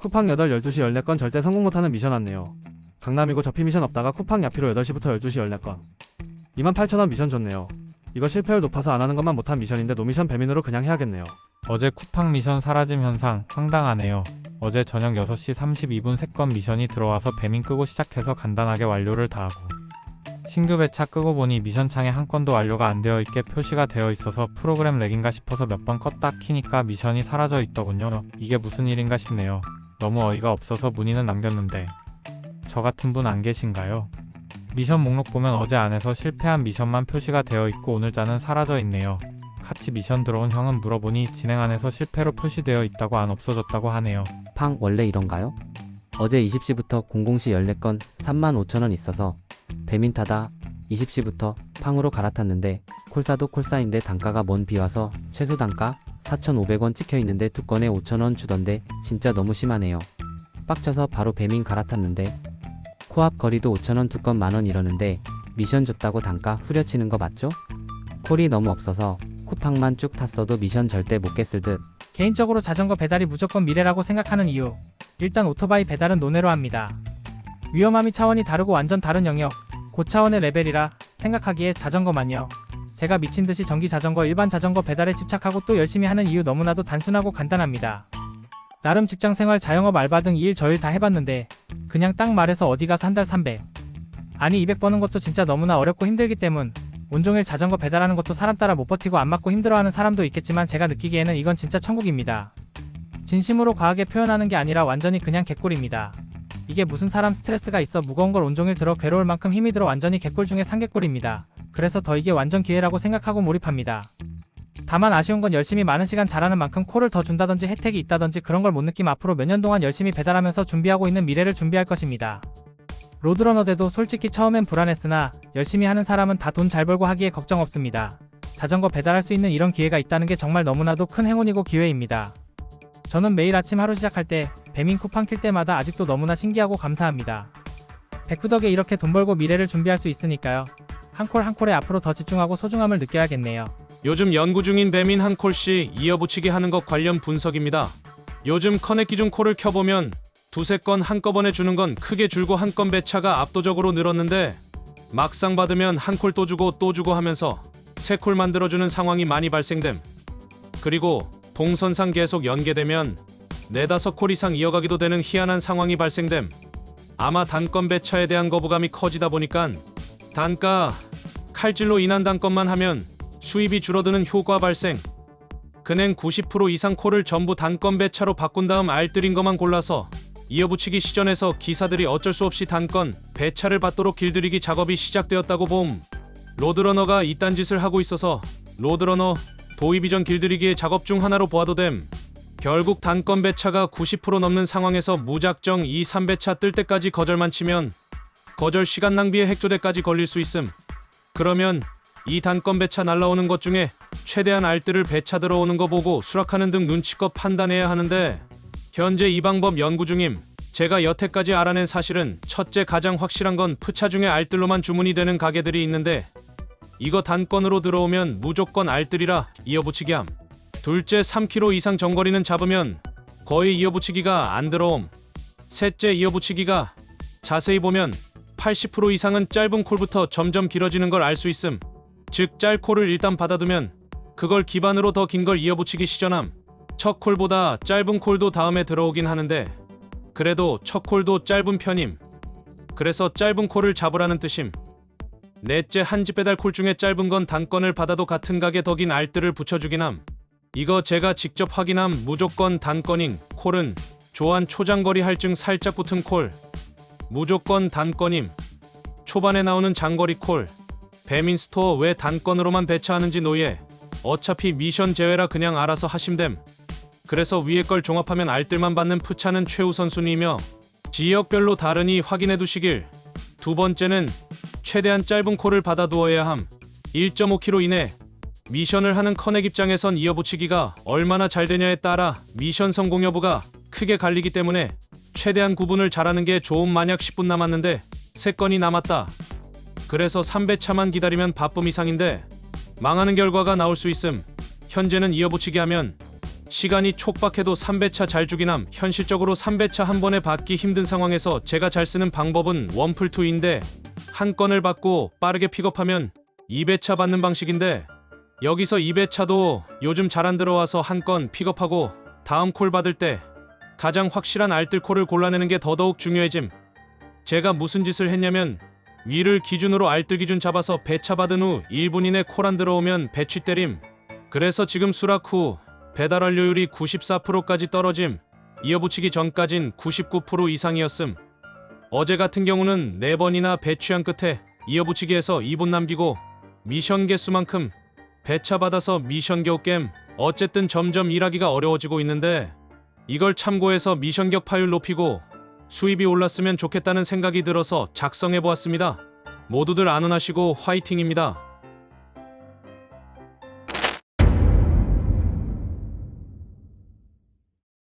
쿠팡 8, 12시 14건 절대 성공 못하는 미션 왔네요. 강남이고 접히 미션 없다가 쿠팡 야피로 8시부터 12시 14건. 28,000원 미션 좋네요. 이거 실패율 높아서 안 하는 것만 못한 미션인데 노미션 배민으로 그냥 해야겠네요. 어제 쿠팡 미션 사라짐 현상 황당하네요. 어제 저녁 6시 32분 3건 미션이 들어와서 배민 끄고 시작해서 간단하게 완료를 다 하고 신규 배차 끄고 보니 미션 창에 한 건도 완료가 안 되어 있게 표시가 되어 있어서 프로그램 렉인가 싶어서 몇 번 껐다 키니까 미션이 사라져 있더군요. 이게 무슨 일인가 싶네요. 너무 어이가 없어서 문의는 남겼는데 저 같은 분 안 계신가요? 미션 목록 보면 어제 안에서 실패한 미션만 표시가 되어 있고 오늘자는 사라져 있네요. 같이 미션 들어온 형은 물어보니 진행 안에서 실패로 표시되어 있다고 안 없어졌다고 하네요. 팡 원래 이런가요? 어제 20시부터 00시 14건 35,000원 있어서 배민 타다 20시부터 팡으로 갈아탔는데 콜사도 콜사인데 단가가 먼 비와서 최소 단가 4,500원 찍혀 있는데 두 건에 5,000원 주던데 진짜 너무 심하네요. 빡쳐서 바로 배민 갈아탔는데 코앞 거리도 5,000원 두건 만원 이러는데 미션 줬다고 단가 후려치는 거 맞죠? 콜이 너무 없어서 쿠팡만 쭉 탔어도 미션 절대 못 깼을 듯 개인적으로 자전거 배달이 무조건 미래라고 생각하는 이유. 일단 오토바이 배달은 논외로 합니다. 위험함이 차원이 다르고 완전 다른 영역, 고차원의 레벨이라 생각하기에 자전거만요. 제가 미친 듯이 전기 자전거 일반 자전거 배달에 집착하고 또 열심히 하는 이유 너무나도 단순하고 간단합니다. 나름 직장 생활 자영업 알바 등 이 일 저일 다 해봤는데 그냥 딱 말해서 어디 가서 한 달 300. 아니 200 버는 것도 진짜 너무나 어렵고 힘들기 때문 온종일 자전거 배달하는 것도 사람 따라 못 버티고 안 맞고 힘들어하는 사람도 있겠지만 제가 느끼기에는 이건 진짜 천국입니다. 진심으로 과하게 표현하는 게 아니라 완전히 그냥 개꿀입니다. 이게 무슨 사람 스트레스가 있어 무거운 걸 온종일 들어 괴로울 만큼 힘이 들어 완전히 개꿀 중에 상개꿀입니다. 그래서 더 이게 완전 기회라고 생각하고 몰입합니다. 다만 아쉬운 건 열심히 많은 시간 잘하는 만큼 콜을 더 준다든지 혜택이 있다든지 그런 걸 못 느낌 앞으로 몇 년 동안 열심히 배달하면서 준비하고 있는 미래를 준비할 것입니다. 로드러너 대도 솔직히 처음엔 불안했으나 열심히 하는 사람은 다 돈 잘 벌고 하기에 걱정 없습니다. 자전거 배달할 수 있는 이런 기회가 있다는 게 정말 너무나도 큰 행운이고 기회입니다. 저는 매일 아침 하루 시작할 때 배민 쿠팡 킬 때마다 아직도 너무나 신기하고 감사합니다. 백후 덕에 이렇게 돈 벌고 미래를 준비할 수 있으니까요. 한 콜 한 콜에 앞으로 더 집중하고 소중함을 느껴야겠네요. 요즘 연구 중인 배민 한 콜씩 이어붙이기 하는 것 관련 분석입니다. 요즘 커넥 기준 콜을 켜보면 두세 건 한꺼번에 주는 건 크게 줄고 한 건 배차가 압도적으로 늘었는데 막상 받으면 한 콜 또 주고 또 주고 하면서 세 콜 만들어주는 상황이 많이 발생됨. 그리고 동선상 계속 연계되면 네다섯 콜 이상 이어가기도 되는 희한한 상황이 발생됨. 아마 단건 배차에 대한 거부감이 커지다 보니까 단가 칼질로 인한 단건만 하면 수입이 줄어드는 효과 발생. 금행 90% 이상 콜을 전부 단건 배차로 바꾼 다음 알뜰인 것만 골라서 이어붙이기 시전에서 기사들이 어쩔 수 없이 단건 배차를 받도록 길들이기 작업이 시작되었다고 봄. 로드러너가 이딴 짓을 하고 있어서 로드러너 도입 이전 길들이기의 작업 중 하나로 보아도 됨. 결국 단건 배차가 90% 넘는 상황에서 무작정 이 3배차 뜰 때까지 거절만 치면 거절 시간 낭비에 핵조대까지 걸릴 수 있음. 그러면 이 단건 배차 날라오는 것 중에 최대한 알뜰을 배차 들어오는 거 보고 수락하는 등 눈치껏 판단해야 하는데 현재 이 방법 연구 중임. 제가 여태까지 알아낸 사실은 첫째 가장 확실한 건 푸차 중에 알뜰로만 주문이 되는 가게들이 있는데 이거 단건으로 들어오면 무조건 알뜰이라 이어붙이기 함. 둘째 3km 이상 정거리는 잡으면 거의 이어붙이기가 안 들어옴. 셋째 이어붙이기가 자세히 보면 80% 이상은 짧은 콜부터 점점 길어지는 걸 알 수 있음. 즉 짤콜을 일단 받아두면 그걸 기반으로 더 긴 걸 이어붙이기 시전함. 첫 콜보다 짧은 콜도 다음에 들어오긴 하는데 그래도 첫 콜도 짧은 편임. 그래서 짧은 콜을 잡으라는 뜻임. 넷째 한지 배달 콜 중에 짧은 건 단건을 받아도 같은 가게 더긴 알뜰을 붙여주긴 함. 이거 제가 직접 확인함 무조건 단건인 콜은 조한 초장거리 할증 살짝 붙은 콜. 무조건 단건임. 초반에 나오는 장거리 콜. 배민 스토어 왜 단건으로만 배차하는지 노예. 어차피 미션 제외라 그냥 알아서 하심됨. 그래서 위에 걸 종합하면 알뜰만 받는 푸차는 최우선 순위이며 지역별로 다르니 확인해 두시길. 두 번째는 최대한 짧은 콜을 받아두어야 함. 1.5km 이내. 미션을 하는 커넥 입장에선 이어붙이기가 얼마나 잘 되냐에 따라 미션 성공 여부가 크게 갈리기 때문에 최대한 구분을 잘하는 게 좋음 만약 10분 남았는데 3건이 남았다. 그래서 3배차만 기다리면 바쁨 이상인데 망하는 결과가 나올 수 있음. 현재는 이어붙이기 하면 시간이 촉박해도 3배차 잘 주기남 현실적으로 3배차 한 번에 받기 힘든 상황에서 제가 잘 쓰는 방법은 원풀투인데 한 건을 받고 빠르게 픽업하면 2배차 받는 방식인데 여기서 2배차도 요즘 잘 안 들어와서 한 건 픽업하고 다음 콜 받을 때 가장 확실한 알뜰콜을 골라내는 게 더더욱 중요해짐. 제가 무슨 짓을 했냐면 위를 기준으로 알뜰 기준 잡아서 배차 받은 후 1분 이내 콜안 들어오면 배취 때림. 그래서 지금 수락 후 배달 완료율이 94%까지 떨어짐. 이어붙이기 전까진 99% 이상이었음. 어제 같은 경우는 4번이나 배취한 끝에 이어붙이기에서 2분 남기고 미션 개수만큼 배차 받아서 미션 겨우 겜. 어쨌든 점점 일하기가 어려워지고 있는데 이걸 참고해서 미션 격파율 높이고 수입이 올랐으면 좋겠다는 생각이 들어서 작성해 보았습니다. 모두들 안원하시고 화이팅입니다.